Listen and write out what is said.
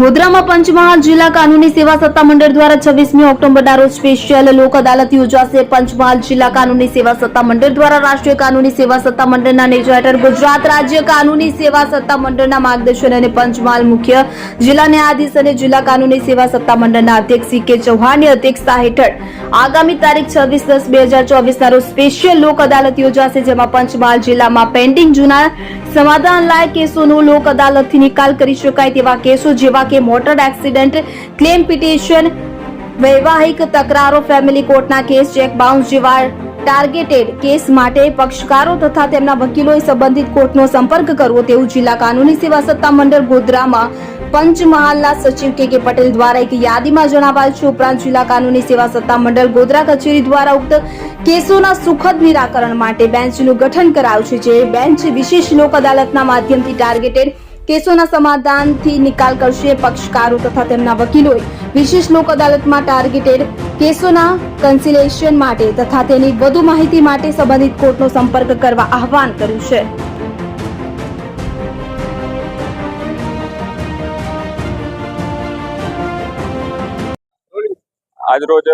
ગોધરામાં પંચમહાલ જિલ્લા કાનૂની સેવા સત્તામંડળ દ્વારા છવ્વીસમી ઓક્ટોબરના રોજ સ્પેશિયલ લોક અદાલત યોજાશે. પંચમહાલ જિલ્લા કાનૂની સેવા સત્તામંડળ દ્વારા રાષ્ટ્રીય કાનૂની સેવા સત્તા મંડળના નેજા હેઠળ ગુજરાત રાજ્ય કાનૂની સેવા સત્તા મંડળના માર્ગદર્શન અને પંચમહાલ મુખ્ય જિલ્લા ન્યાયાધીશ અને જિલ્લા કાનૂની સેવા સત્તામંડળના અધ્યક્ષ સી કે ચૌહાણની અધ્યક્ષતા હેઠળ આગામી તારીખ છવ્વીસ દસ, બે હજાર ચોવીસના રોજ સ્પેશિયલ લોક અદાલત યોજાશે, જેમાં પંચમહાલ જિલ્લામાં પેન્ડિંગ જૂના સમાધાન લાયક કેસોનો લોક અદાલતથી નિકાલ કરી શકાય તેવા કેસો જેવા કે મોટર એક્સિડન્ટ, ક્લેમ પિટિશન, વૈવાહિક તકરારો, ફેમિલી કોર્ટના કેસ, ચેક બાઉન્સ જેવા ટાર્ગેટેડ કેસ માટે પક્ષકારો તથા તેમના વકીલોએ સંબંધિત કોર્ટનો સંપર્ક કરવો તેવું જિલ્લા કાનૂની સેવા સત્તા મંડળ ગોધરામાં પંચમહાલના સચિવ કે કે પટેલ દ્વારા એક યાદીમાં જણાવાયું છે. ઉપરાંત જિલ્લા કાનૂની સેવા સત્તા મંડળ ગોધરા કચેરી દ્વારા ઉક્ત કેસોના સુખદ નિરાકરણ માટે બેન્ચનું ગઠન કરાયું છે, જે બેન્ચ વિશેષ લોક અદાલતના માધ્યમથી ટાર્ગેટેડ કેસોના સમાધાનથી નિકાલ કરશે પક્ષકારો તથા તેમના વકીલોએ. વિશેષ લોક અદાલતમાં ટાર્ગેટેડ કેસોના કન્સિલેશન માટે તથા તેની વધુ માહિતી માટે સંબંધિત કોર્ટનો સંપર્ક કરવા આહવાન કર્યું છે. આજરોજ